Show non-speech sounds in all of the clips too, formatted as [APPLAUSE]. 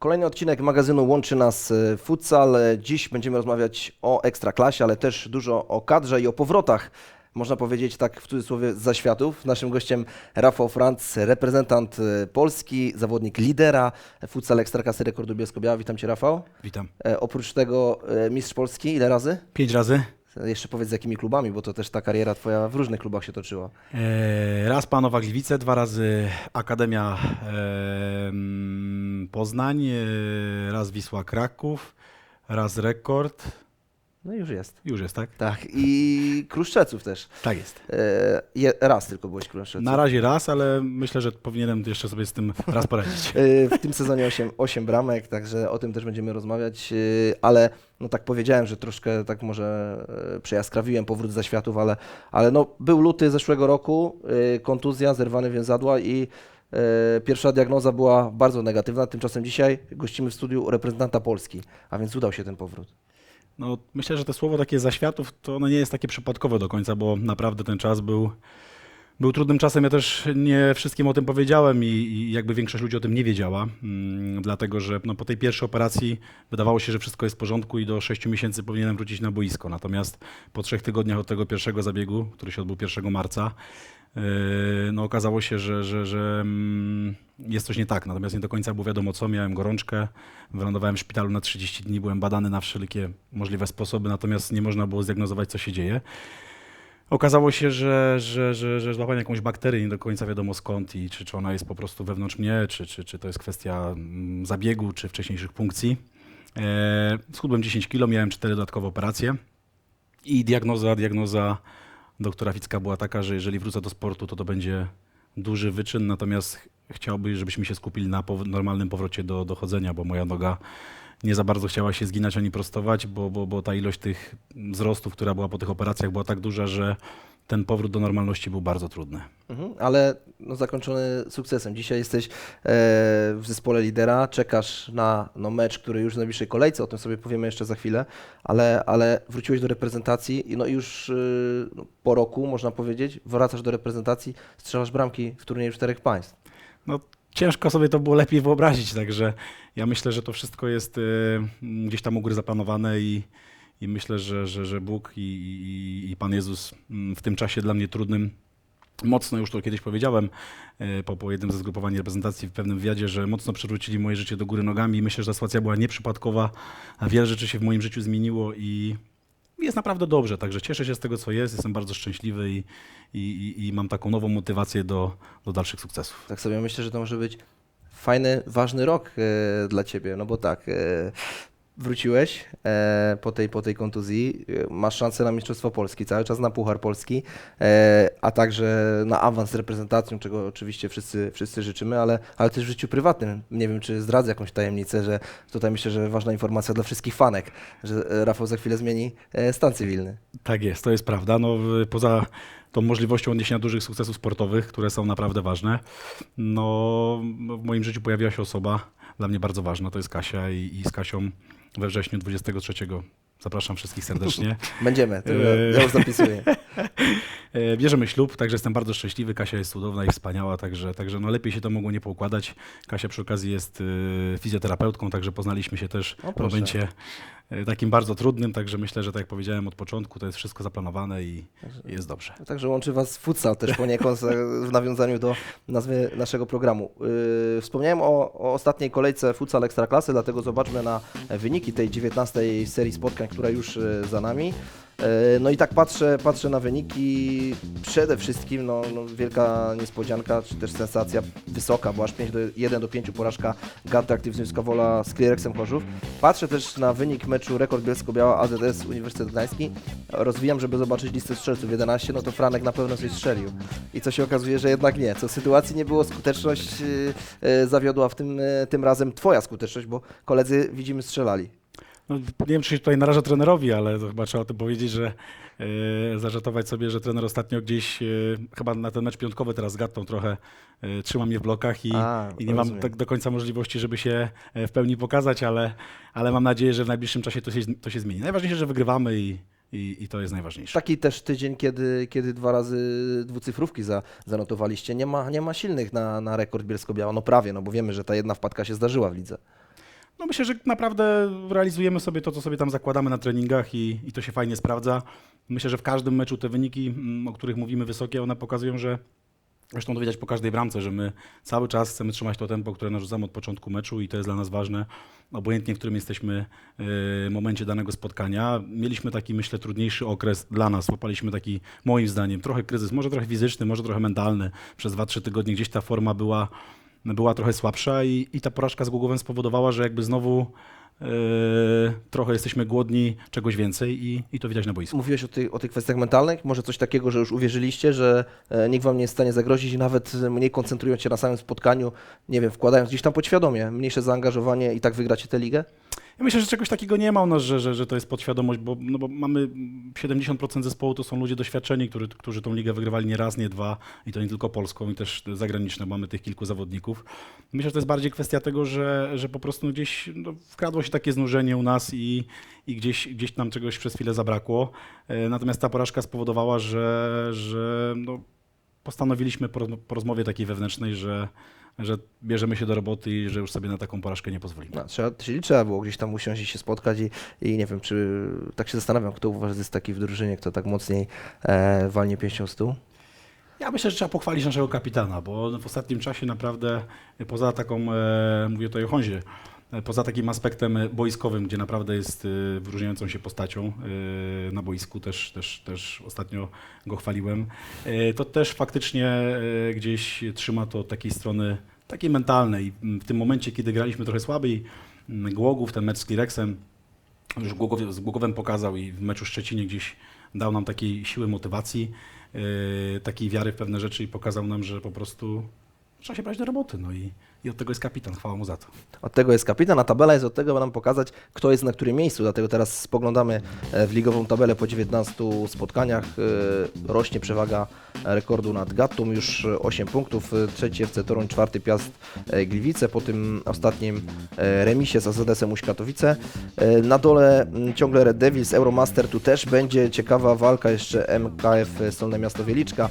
Kolejny odcinek magazynu łączy nas e, futsal. Dziś będziemy rozmawiać o ekstraklasie, ale też dużo o kadrze i o powrotach. Można powiedzieć tak w cudzysłowie z zaświatów. Naszym gościem Rafał Franc, reprezentant e, Polski, zawodnik lidera futsal Ekstraklasy Rekordu Bielsko-Biała. Witam Cię Rafał. Witam. E, oprócz tego e, mistrz Polski ile razy? Pięć razy. Jeszcze powiedz z jakimi klubami, bo to też ta kariera Twoja w różnych klubach się toczyła. E, raz Panowa Gliwice, dwa razy Akademia e, Poznań, e, raz Wisła Kraków, raz Rekord. No już jest. Już jest, tak? Tak, i Kruszczeców też. Tak jest. E, raz tylko byłeś Kruszczeców. Na razie raz, ale myślę, że powinienem jeszcze sobie z tym raz poradzić. Y, [LAUGHS] W tym sezonie 8, 8 bramek, także o tym też będziemy rozmawiać, y, ale no tak powiedziałem, że troszkę tak może przejaskrawiłem powrót za światów, ale, ale no był luty zeszłego roku, kontuzja, zerwany więzadła i pierwsza diagnoza była bardzo negatywna, tymczasem dzisiaj gościmy w studiu reprezentanta Polski, a więc udał się ten powrót. No, myślę, że to słowo takie zaświatów to ono nie jest takie przypadkowe do końca, bo naprawdę ten czas był, był trudnym czasem. Ja też nie wszystkim o tym powiedziałem i, i jakby większość ludzi o tym nie wiedziała, mm, dlatego że no, po tej pierwszej operacji wydawało się, że wszystko jest w porządku i do 6 miesięcy powinienem wrócić na boisko. Natomiast po trzech tygodniach od tego pierwszego zabiegu, który się odbył 1 marca, no okazało się, że, że, że mm, jest coś nie tak. Natomiast nie do końca było wiadomo co. Miałem gorączkę, wylądowałem w szpitalu na 30 dni, byłem badany na wszelkie możliwe sposoby, natomiast nie można było zdiagnozować, co się dzieje. Okazało się, że, że, że, że złapałem jakąś bakterię, nie do końca wiadomo skąd i czy, czy ona jest po prostu wewnątrz mnie, czy, czy, czy to jest kwestia mm, zabiegu, czy wcześniejszych punkcji. E, schudłem 10 kg, miałem 4 dodatkowe operacje i diagnoza, diagnoza doktora Ficka była taka, że jeżeli wrócę do sportu, to to będzie duży wyczyn, natomiast ch- chciałby, żebyśmy się skupili na pow- normalnym powrocie do, do chodzenia, bo moja noga nie za bardzo chciała się zginać ani prostować, bo, bo, bo ta ilość tych wzrostów, która była po tych operacjach, była tak duża, że ten powrót do normalności był bardzo trudny. Mhm, ale no, zakończony sukcesem. Dzisiaj jesteś e, w zespole lidera, czekasz na no, mecz, który już w najbliższej kolejce, o tym sobie powiemy jeszcze za chwilę, ale, ale wróciłeś do reprezentacji i no, i już y, no, po roku, można powiedzieć, wracasz do reprezentacji, strzelasz bramki w turnieju czterech państw. No, ciężko sobie to było lepiej wyobrazić, także ja myślę, że to wszystko jest e, gdzieś tam u góry zaplanowane i, i myślę, że, że, że Bóg i, i, i Pan Jezus mm, w tym czasie dla mnie trudnym mocno, już to kiedyś powiedziałem e, po, po jednym ze zgrupowań reprezentacji w pewnym wywiadzie, że mocno przewrócili moje życie do góry nogami. I myślę, że ta sytuacja była nieprzypadkowa, a wiele rzeczy się w moim życiu zmieniło i jest naprawdę dobrze, także cieszę się z tego, co jest, jestem bardzo szczęśliwy i, i, i, mam taką nową motywację do, do dalszych sukcesów. Tak sobie myślę, że to może być fajny, ważny rok e, dla Ciebie, no bo tak, e, wróciłeś e, po, tej, po tej kontuzji, e, masz szansę na Mistrzostwo Polski, cały czas na Puchar Polski, e, a także na awans z reprezentacją, czego oczywiście wszyscy, wszyscy życzymy, ale, ale też w życiu prywatnym. Nie wiem, czy zdradzę jakąś tajemnicę, że tutaj myślę, że ważna informacja dla wszystkich fanek, że e, Rafał za chwilę zmieni e, stan cywilny. Tak jest, to jest prawda. No, poza tą możliwością odniesienia dużych sukcesów sportowych, które są naprawdę ważne, no, w moim życiu pojawiła się osoba dla mnie bardzo ważna, to jest Kasia i, i z Kasią we wrześniu 23 zapraszam wszystkich serdecznie. [LAUGHS] Będziemy, to ja, już zapisuję. [LAUGHS] E, Bierzemy ślub, także jestem bardzo szczęśliwy. Kasia jest cudowna i wspaniała, także, także no lepiej się to mogło nie poukładać. Kasia przy okazji jest e, fizjoterapeutką, także poznaliśmy się też w momencie e, takim bardzo trudnym, także myślę, że tak jak powiedziałem od początku, to jest wszystko zaplanowane i i jest dobrze. Także łączy Was futsal też poniekąd [LAUGHS] w nawiązaniu do nazwy naszego programu. Yy, wspomniałem o, o ostatniej kolejce futsal Ekstraklasy, dlatego zobaczmy na wyniki tej 19 serii spotkań, która już za nami. Yy, No i tak patrzę, patrzę na wyniki. Przede wszystkim no, no, wielka niespodzianka, czy też sensacja wysoka, bo aż 5 do, 1 do 5 porażka Ganta Aktywnicka Wola z Cleareksem Chorzów. Patrzę też na wynik meczu Rekord Bielsko-Biała AZS Uniwersytet Gdański. Rozwijam, żeby zobaczyć listę strzelców 11, no to Franek na pewno coś strzelił. I co się okazuje, że jednak nie. Co w sytuacji nie było, skuteczność yy, zawiodła w tym, yy, tym razem twoja skuteczność, bo koledzy widzimy strzelali. No, nie wiem, czy się tutaj naraża trenerowi, ale to chyba trzeba o tym powiedzieć, że e, zażartować sobie, że trener ostatnio gdzieś, e, chyba na ten mecz piątkowy teraz z Gattą trochę e, trzyma mnie w blokach i, A, i nie mam rozumiem. tak do końca możliwości, żeby się w pełni pokazać, ale, ale mam nadzieję, że w najbliższym czasie to się, to się zmieni. Najważniejsze, że wygrywamy i, i, i to jest najważniejsze. Taki też tydzień, kiedy, kiedy dwa razy dwucyfrówki za, zanotowaliście. Nie ma, nie ma silnych na, na rekord Bielsko-Biała. No prawie, no bo wiemy, że ta jedna wpadka się zdarzyła w lidze. No myślę, że naprawdę realizujemy sobie to, co sobie tam zakładamy na treningach i, i to się fajnie sprawdza. Myślę, że w każdym meczu te wyniki, mm, o których mówimy wysokie, one pokazują, że zresztą to widać po każdej bramce, że my cały czas chcemy trzymać to tempo, które narzucamy od początku meczu i to jest dla nas ważne, obojętnie w którym jesteśmy y, momencie danego spotkania. Mieliśmy taki, myślę, trudniejszy okres dla nas. Łapaliśmy taki, moim zdaniem, trochę kryzys, może trochę fizyczny, może trochę mentalny. Przez 2-3 tygodnie gdzieś ta forma była była trochę słabsza i, i ta porażka z Głogowem spowodowała, że jakby znowu e, trochę jesteśmy głodni czegoś więcej i, i to widać na boisku. Mówiłeś o, tych, o tych kwestiach mentalnych, może coś takiego, że już uwierzyliście, że e, nikt wam nie jest w stanie zagrozić i nawet mniej koncentrując się na samym spotkaniu, nie wiem, wkładając gdzieś tam podświadomie mniejsze zaangażowanie i tak wygracie tę ligę? Ja myślę, że czegoś takiego nie ma u nas, że, że, że to jest podświadomość, bo, no bo mamy 70% zespołu to są ludzie doświadczeni, którzy, tą ligę wygrywali nie raz, nie dwa i to nie tylko polską i też zagraniczne, mamy tych kilku zawodników. Myślę, że to jest bardziej kwestia tego, że, że po prostu gdzieś no, wkradło się takie znużenie u nas i, i gdzieś, gdzieś nam czegoś przez chwilę zabrakło. E, Natomiast ta porażka spowodowała, że, że no, postanowiliśmy po, po rozmowie takiej wewnętrznej, że, że bierzemy się do roboty i że już sobie na taką porażkę nie pozwolimy. No, trzeba, czyli trzeba było gdzieś tam usiąść i się spotkać i, i nie wiem, czy tak się zastanawiam, kto uważa, że jest taki w drużynie, kto tak mocniej e, walnie pięścią w stół? Ja myślę, że trzeba pochwalić naszego kapitana, bo w ostatnim czasie naprawdę poza taką, e, mówię tutaj o Honzie, poza takim aspektem e, boiskowym, gdzie naprawdę jest e, wyróżniającą się postacią e, na boisku, też, też, też ostatnio go chwaliłem, e, to też faktycznie e, gdzieś trzyma to takiej strony takiej mentalnej. W tym momencie, kiedy graliśmy trochę słabiej, m, Głogów, ten mecz z Klirexem, już Głogowie, z Głogowem pokazał i w meczu Szczecinie gdzieś dał nam takiej siły motywacji, takiej wiary w pewne rzeczy i pokazał nam, że po prostu trzeba się brać do roboty. No i, i od tego jest kapitan, chwała mu za to. Od tego jest kapitan, a tabela jest od tego, by nam pokazać, kto jest na którym miejscu. Dlatego teraz spoglądamy e, w ligową tabelę po 19 spotkaniach. E, Rośnie przewaga rekordu nad Gattum, już 8 punktów. E, Trzeci FC Toruń, czwarty Piast Gliwice. Po tym ostatnim remisie z AZS-em Katowice. Na dole ciągle Red Devils, Euromaster. Tu też będzie ciekawa walka jeszcze MKF Solne Miasto Wieliczka.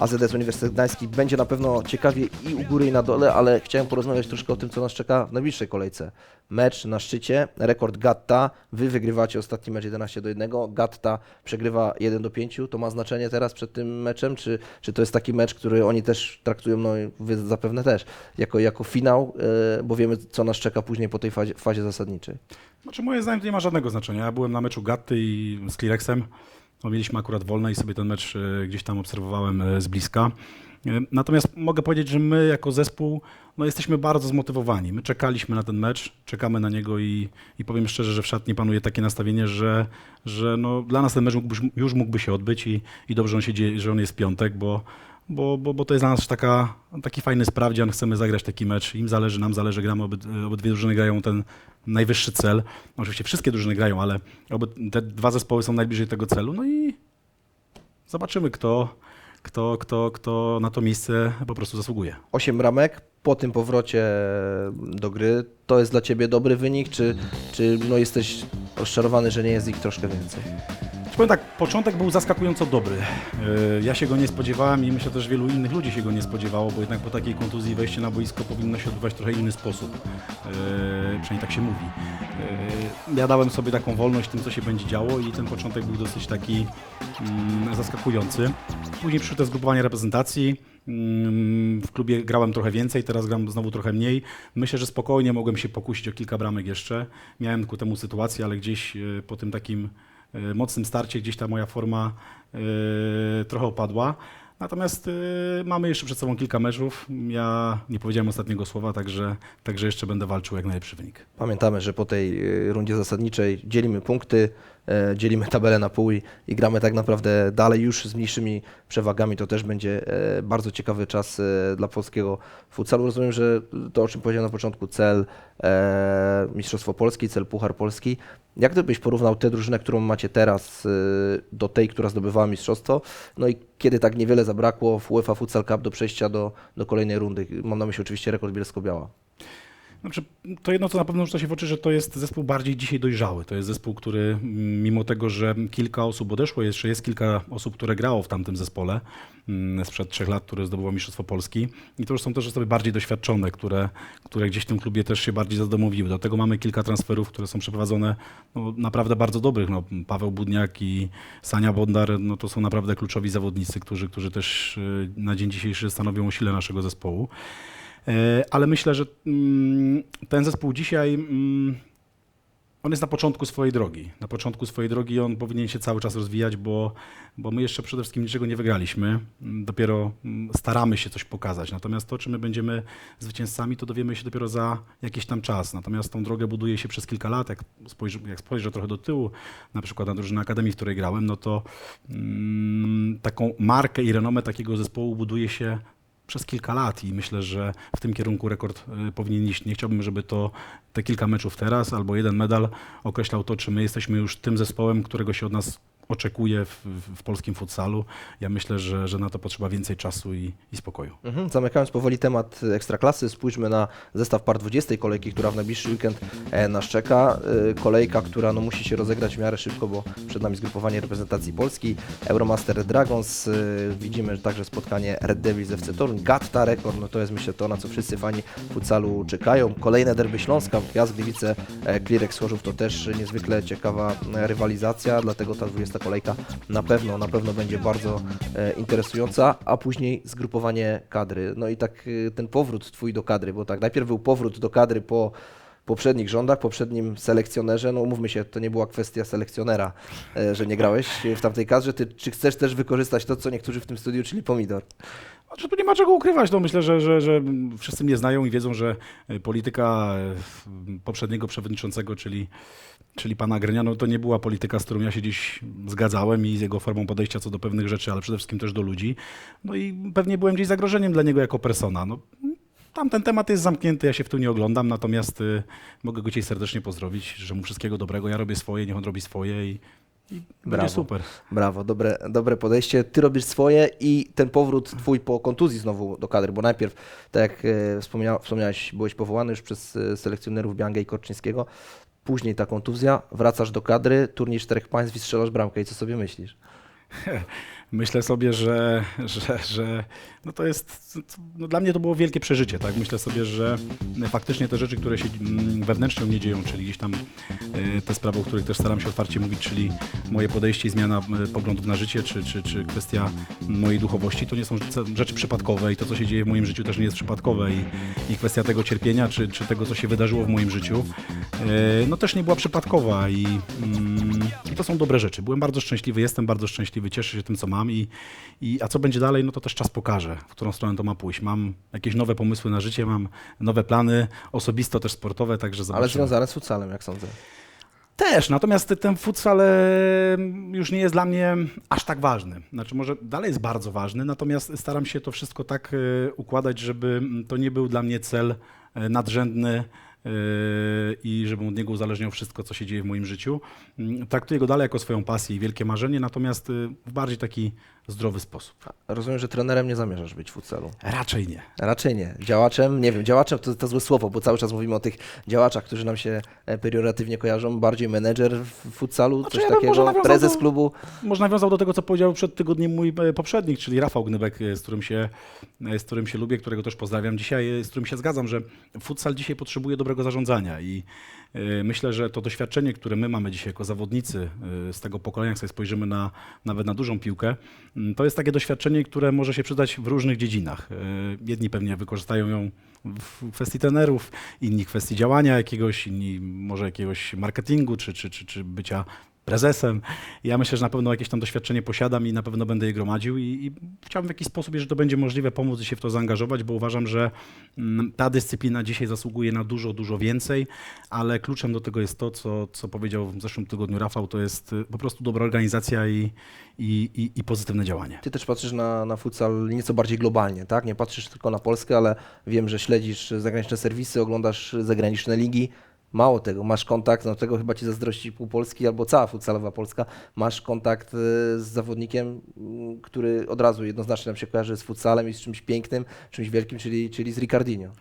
AZS Uniwersytet Gdański będzie na pewno ciekawie i u góry i na dole, ale chciałem porozmawiać troszkę o tym, co nas czeka w najbliższej kolejce. Mecz na szczycie, rekord Gatta, wy wygrywacie ostatni mecz 11 do 1, Gatta przegrywa 1 do 5, to ma znaczenie teraz przed tym meczem, czy, czy to jest taki mecz, który oni też traktują, no wy zapewne też, jako, jako finał, yy, bo wiemy, co nas czeka później po tej fazie, fazie zasadniczej. Znaczy moje zdaniem to nie ma żadnego znaczenia. Ja byłem na meczu Gatty i z Klirexem. No, mieliśmy akurat wolne i sobie ten mecz e, gdzieś tam obserwowałem e, z bliska. E, Natomiast mogę powiedzieć, że my jako zespół no, jesteśmy bardzo zmotywowani. My czekaliśmy na ten mecz, czekamy na niego i, i powiem szczerze, że w szatni panuje takie nastawienie, że, że no, dla nas ten mecz mógłby, już mógłby się odbyć i, i dobrze, on się dzieje, że on jest piątek, bo, bo, bo, bo to jest dla nas taka, taki fajny sprawdzian, chcemy zagrać taki mecz, im zależy, nam zależy, gramy, obyd, obydwie drużyny grają ten najwyższy cel. Oczywiście wszystkie drużyny grają, ale oby, te dwa zespoły są najbliżej tego celu, no i zobaczymy, kto, kto, kto, kto na to miejsce po prostu zasługuje. 8 bramek po tym powrocie do gry, to jest dla Ciebie dobry wynik, czy, czy no jesteś rozczarowany, że nie jest ich troszkę więcej? Powiem tak, początek był zaskakująco dobry. Yy, Ja się go nie spodziewałem i myślę też wielu innych ludzi się go nie spodziewało, bo jednak po takiej kontuzji wejście na boisko powinno się odbywać w trochę inny sposób. Yy, Przynajmniej tak się mówi. Yy, Ja dałem sobie taką wolność tym, co się będzie działo i ten początek był dosyć taki mm, zaskakujący. Później przyszło to zgrupowanie reprezentacji. Mm, W klubie grałem trochę więcej, teraz gram znowu trochę mniej. Myślę, że spokojnie mogłem się pokusić o kilka bramek jeszcze. Miałem ku temu sytuację, ale gdzieś po tym takim e, mocnym starcie gdzieś ta moja forma e, trochę opadła. Natomiast e, mamy jeszcze przed sobą kilka meczów. Ja nie powiedziałem ostatniego słowa, także, także jeszcze będę walczył jak najlepszy wynik. Pamiętamy, że po tej rundzie zasadniczej dzielimy punkty, e, dzielimy tabelę na pół i, i gramy tak naprawdę dalej już z mniejszymi przewagami. To też będzie e, bardzo ciekawy czas e, dla polskiego futsalu. Rozumiem, że to, o czym powiedziałem na początku, cel e, Mistrzostwo Polski, cel Puchar Polski. Jak gdybyś porównał tę drużynę, którą macie teraz, e, do tej, która zdobywała mistrzostwo? No i kiedy tak niewiele zabrakło w UEFA Futsal Cup do przejścia do, do kolejnej rundy? Mam na myśli oczywiście rekord Bielsko-Biała. Znaczy, to jedno, co na pewno rzuca się w oczy, że to jest zespół bardziej dzisiaj dojrzały. To jest zespół, który mm, mimo tego, że kilka osób odeszło, jeszcze jest kilka osób, które grało w tamtym zespole mm, sprzed trzech lat, które zdobyło Mistrzostwo Polski. I to już są też osoby bardziej doświadczone, które, które gdzieś w tym klubie też się bardziej zadomowiły. Dlatego mamy kilka transferów, które są przeprowadzone no, naprawdę bardzo dobrych. No, Paweł Budniak i Sania Bondar, no, to są naprawdę kluczowi zawodnicy, którzy, którzy też y, na dzień dzisiejszy stanowią o sile naszego zespołu. E, Ale myślę, że mm, ten zespół dzisiaj, mm, on jest na początku swojej drogi. Na początku swojej drogi on powinien się cały czas rozwijać, bo, bo my jeszcze przede wszystkim niczego nie wygraliśmy. Mm, Dopiero staramy się coś pokazać. Natomiast to, czy my będziemy zwycięzcami, to dowiemy się dopiero za jakiś tam czas. Natomiast tą drogę buduje się przez kilka lat. Jak spojrzę, jak spojrzę trochę do tyłu, na przykład na drużynę Akademii, w której grałem, no to mm, taką markę i renomę takiego zespołu buduje się przez kilka lat i myślę, że w tym kierunku rekord y, powinien iść. Nie chciałbym, żeby to te kilka meczów teraz albo jeden medal określał to, czy my jesteśmy już tym zespołem, którego się od nas oczekuje w, w, polskim futsalu. Ja myślę, że, że na to potrzeba więcej czasu i, i spokoju. Mhm. Zamykając powoli temat Ekstraklasy, spójrzmy na zestaw par 20 kolejki, która w najbliższy weekend e, nas czeka. E, Kolejka, która no, musi się rozegrać w miarę szybko, bo przed nami zgrupowanie reprezentacji Polski, Euromaster Dragons, e, widzimy także spotkanie Red Devils FC Toruń, Gatta Rekord, no to jest myślę to, na co wszyscy fani futsalu czekają. Kolejne derby Śląska, Gwiazd Gliwice, Klirek Schorzów to też niezwykle ciekawa rywalizacja, dlatego ta 20 kolejka na pewno, na pewno będzie bardzo e, interesująca, a później zgrupowanie kadry. No i tak e, ten powrót twój do kadry, bo tak najpierw był powrót do kadry po poprzednich rządach, poprzednim selekcjonerze, no umówmy się, to nie była kwestia selekcjonera, e, że nie grałeś w tamtej kadrze. Ty, czy chcesz też wykorzystać to, co niektórzy w tym studiu, czyli pomidor? Znaczy, tu nie ma czego ukrywać. No, myślę, że, że, że wszyscy mnie znają i wiedzą, że e, polityka e, poprzedniego przewodniczącego, czyli, czyli pana Grenia, no, to nie była polityka, z którą ja się gdzieś zgadzałem i z jego formą podejścia co do pewnych rzeczy, ale przede wszystkim też do ludzi. No i pewnie byłem gdzieś zagrożeniem dla niego jako persona. No, tam ten temat jest zamknięty, ja się w tu nie oglądam, natomiast y, mogę go dzisiaj serdecznie pozdrowić, że mu wszystkiego dobrego, ja robię swoje, niech on robi swoje i, i Brawo. będzie super. Brawo, dobre, dobre podejście. Ty robisz swoje i ten powrót twój po kontuzji znowu do kadry, bo najpierw, tak jak e, wspomnia, wspomniałeś, byłeś powołany już przez e, selekcjonerów Biangę i Korczyńskiego, później ta kontuzja, wracasz do kadry, turniej czterech państw i strzelasz bramkę i co sobie myślisz? [LAUGHS] Myślę sobie, że, że, że no to jest, no dla mnie to było wielkie przeżycie, tak? Myślę sobie, że faktycznie te rzeczy, które się mm, wewnętrznie mnie dzieją, czyli gdzieś tam e, te sprawy, o których też staram się otwarcie mówić, czyli moje podejście i zmiana e, poglądów na życie, czy, czy, czy kwestia mojej duchowości, to nie są rzeczy- rzeczy przypadkowe i to, co się dzieje w moim życiu też nie jest przypadkowe i, i kwestia tego cierpienia, czy, czy tego, co się wydarzyło w moim życiu, e, no też nie była przypadkowa i, mm, i to są dobre rzeczy. Byłem bardzo szczęśliwy, jestem bardzo szczęśliwy, cieszę się tym, co mam i, i a co będzie dalej, no to też czas pokaże, w którą stronę to ma pójść. Mam jakieś nowe pomysły na życie, mam nowe plany, osobiste, też sportowe, także Ale zobaczymy. związane z futsalem, jak sądzę. Też, natomiast ten futsal e, już nie jest dla mnie aż tak ważny. Znaczy może dalej jest bardzo ważny, natomiast staram się to wszystko tak e, układać, żeby to nie był dla mnie cel e, nadrzędny i żebym od niego uzależniał wszystko, co się dzieje w moim życiu. Mm, Traktuję go dalej jako swoją pasję i wielkie marzenie, natomiast w bardziej taki zdrowy sposób. Rozumiem, że trenerem nie zamierzasz być w futsalu. Raczej nie. Raczej nie. Działaczem, nie wiem, działaczem to, to złe słowo, bo cały czas mówimy o tych działaczach, którzy nam się e, pejoratywnie kojarzą. Bardziej menedżer w futsalu, Znaczy, coś ja takiego, prezes do- klubu. Może nawiązał do tego, co powiedział przed tygodniem mój e, poprzednik, czyli Rafał Gnybek, e, z którym się, z którym się lubię, którego też pozdrawiam dzisiaj, z którym się zgadzam, że futsal dzisiaj potrzebuje dobrego zarządzania i myślę, że to doświadczenie, które my mamy dzisiaj jako zawodnicy z tego pokolenia, jak sobie spojrzymy na, nawet na dużą piłkę, to jest takie doświadczenie, które może się przydać w różnych dziedzinach. E, Jedni pewnie wykorzystają ją w kwestii trenerów, inni w kwestii działania jakiegoś, inni może jakiegoś marketingu czy, czy, czy, czy bycia prezesem. Ja myślę, że na pewno jakieś tam doświadczenie posiadam i na pewno będę je gromadził i, i chciałbym w jakiś sposób, jeżeli to będzie możliwe, pomóc się w to zaangażować, bo uważam, że mm, ta dyscyplina dzisiaj zasługuje na dużo, dużo więcej, ale kluczem do tego jest to, co, co powiedział w zeszłym tygodniu Rafał, to jest y, po prostu dobra organizacja i, i, i, i pozytywne działanie. Ty też patrzysz na, na futsal nieco bardziej globalnie, tak? Nie patrzysz tylko na Polskę, ale wiem, że śledzisz zagraniczne serwisy, oglądasz zagraniczne ligi. Mało tego, masz kontakt, no tego chyba ci zazdrości pół Polski albo cała futsalowa Polska, masz kontakt e, z zawodnikiem, m, który od razu jednoznacznie nam się kojarzy z futsalem i z czymś pięknym, czymś wielkim, czyli, czyli z Ricardinho.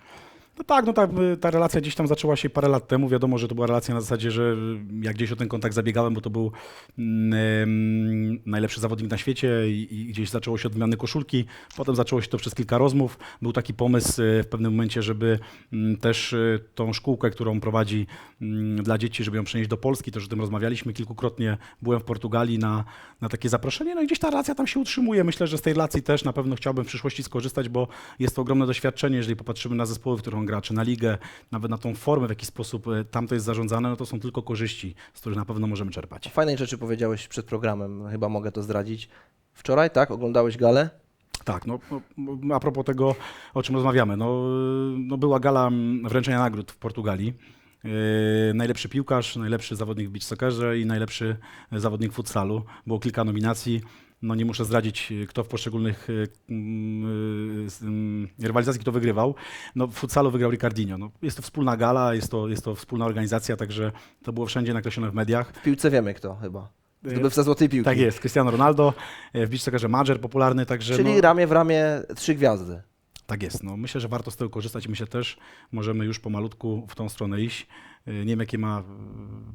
No tak, no tak, ta relacja gdzieś tam zaczęła się parę lat temu. Wiadomo, że to była relacja na zasadzie, że y, jak gdzieś o ten kontakt zabiegałem, bo to był mm, najlepszy zawodnik na świecie i, i gdzieś zaczęło się od wymiany koszulki. Potem zaczęło się to przez kilka rozmów. Był taki pomysł y, w pewnym momencie, żeby mm, też y, tą szkółkę, którą prowadzi mm, dla dzieci, żeby ją przenieść do Polski. Też o tym rozmawialiśmy kilkukrotnie. Byłem w Portugalii na, na takie zaproszenie, no i gdzieś ta relacja tam się utrzymuje. Myślę, że z tej relacji też na pewno chciałbym w przyszłości skorzystać, bo jest to ogromne doświadczenie, jeżeli popatrzymy na zespoły, w których on gra, czy na ligę, nawet na tą formę, w jaki sposób e, tam to jest zarządzane, no to są tylko korzyści, z których na pewno możemy czerpać. Fajnej rzeczy powiedziałeś przed programem, chyba mogę to zdradzić. Wczoraj, tak? Oglądałeś galę? Tak, no, no a propos tego, o czym rozmawiamy, no, no była gala mm, wręczenia nagród w Portugalii. Yy, najlepszy piłkarz, najlepszy zawodnik w beach soccerze i najlepszy zawodnik futsalu. Było kilka nominacji. No nie muszę zdradzić, yy, kto w poszczególnych z- mm, rywalizacji kto wygrywał. No w futsalu wygrał Ricardinho. No, jest to wspólna gala, jest to, jest to wspólna organizacja, także to było wszędzie nakreślone w mediach. W piłce wiemy kto chyba. Zdobywca złotej piłki. Tak jest, Cristiano Ronaldo, w soccerze Majer popularny, także Czyli no, ramię w ramię trzy gwiazdy. Tak jest. No, myślę, że warto z tego korzystać i myślę też, możemy już pomalutku w tą stronę iść. Yy, Nie wiem, jakie ma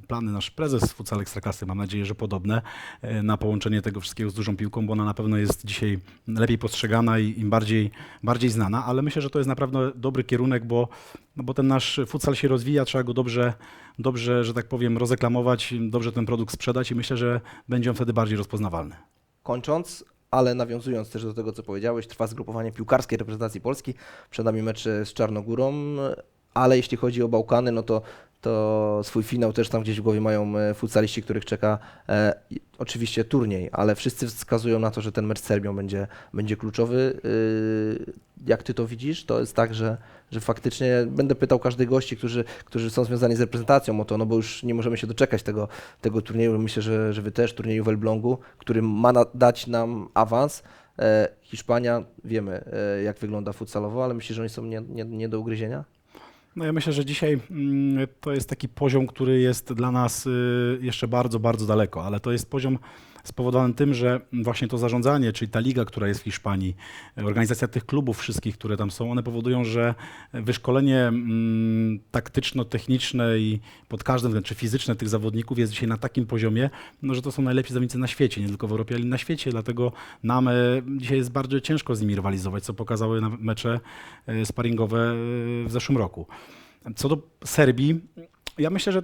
yy, plany nasz prezes Futsal Ekstraklasy. Mam nadzieję, że podobne yy, na połączenie tego wszystkiego z dużą piłką, bo ona na pewno jest dzisiaj lepiej postrzegana i im bardziej, bardziej znana, ale myślę, że to jest naprawdę dobry kierunek, bo, no bo ten nasz futsal się rozwija, trzeba go dobrze, dobrze, że tak powiem, rozeklamować, dobrze ten produkt sprzedać i myślę, że będzie on wtedy bardziej rozpoznawalny. Kończąc, ale nawiązując też do tego, co powiedziałeś, trwa zgrupowanie piłkarskiej reprezentacji Polski. Przed nami mecz z Czarnogórą, ale jeśli chodzi o Bałkany, no to, to swój finał też tam gdzieś w głowie mają e, futsaliści, których czeka e, oczywiście turniej, ale wszyscy wskazują na to, że ten mecz z Serbią będzie, będzie kluczowy. Y, jak ty to widzisz? To jest tak, że, że faktycznie będę pytał każdych gości, którzy, którzy są związani z reprezentacją o to, no bo już nie możemy się doczekać tego, tego turnieju. Myślę, że, że wy też, turnieju w Elblągu, który ma na, dać nam awans. E, Hiszpania, wiemy e, jak wygląda futsalowo, ale myślę, że oni są nie, nie, nie do ugryzienia. No ja myślę, że dzisiaj mm, to jest taki poziom, który jest dla nas y, jeszcze bardzo, bardzo daleko, ale to jest poziom spowodowany tym, że właśnie to zarządzanie, czyli ta liga, która jest w Hiszpanii, organizacja tych klubów wszystkich, które tam są, one powodują, że wyszkolenie mm, taktyczno-techniczne i pod każdym względem, czy fizyczne tych zawodników jest dzisiaj na takim poziomie, no, że to są najlepsi zawodnicy na świecie, nie tylko w Europie, ale na świecie, dlatego nam y, dzisiaj jest bardzo ciężko z nimi rywalizować, co pokazały mecze y, sparingowe y, w zeszłym roku. Co do Serbii, ja myślę, że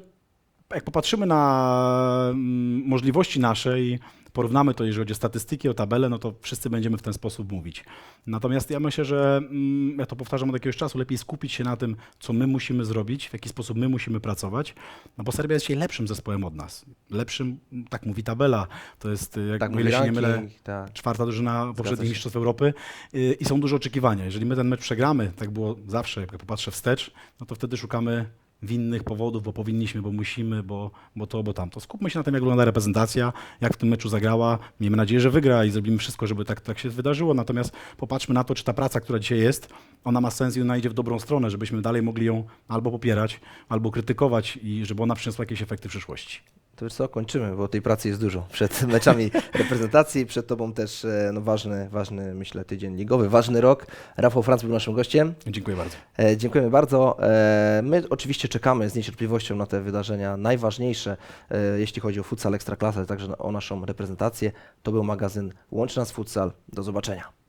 jak popatrzymy na mm, możliwości nasze i porównamy to, jeżeli chodzi o statystyki, o tabelę, no to wszyscy będziemy w ten sposób mówić. Natomiast ja myślę, że mm, ja to powtarzam od jakiegoś czasu, lepiej skupić się na tym, co my musimy zrobić, w jaki sposób my musimy pracować, no bo Serbia jest dzisiaj lepszym zespołem od nas. Lepszym, tak mówi tabela, to jest, jak Tak, o mówi ile się nie mylę, tak. czwarta drużyna poprzednich. Mistrzostw Europy y, i są duże oczekiwania. Jeżeli my ten mecz przegramy, tak było zawsze, jak popatrzę wstecz, no to wtedy szukamy winnych powodów, bo powinniśmy, bo musimy, bo, bo to, bo tamto. Skupmy się na tym, jak wygląda reprezentacja, jak w tym meczu zagrała. Miejmy nadzieję, że wygra i zrobimy wszystko, żeby tak, tak się wydarzyło. Natomiast popatrzmy na to, czy ta praca, która dzisiaj jest, ona ma sens i ona idzie w dobrą stronę, żebyśmy dalej mogli ją albo popierać, albo krytykować i żeby ona przyniosła jakieś efekty w przyszłości. To już co, kończymy, bo tej pracy jest dużo. Przed [LAUGHS] meczami reprezentacji, przed Tobą też e, no, ważny, ważny, myślę, tydzień ligowy, ważny rok. Rafał Franc był naszym gościem. Dziękuję bardzo. E, dziękujemy bardzo. E, my oczywiście czekamy z niecierpliwością na te wydarzenia najważniejsze, e, jeśli chodzi o futsal Ekstraklasę, także o naszą reprezentację. To był magazyn Łączy Nas Futsal. Do zobaczenia.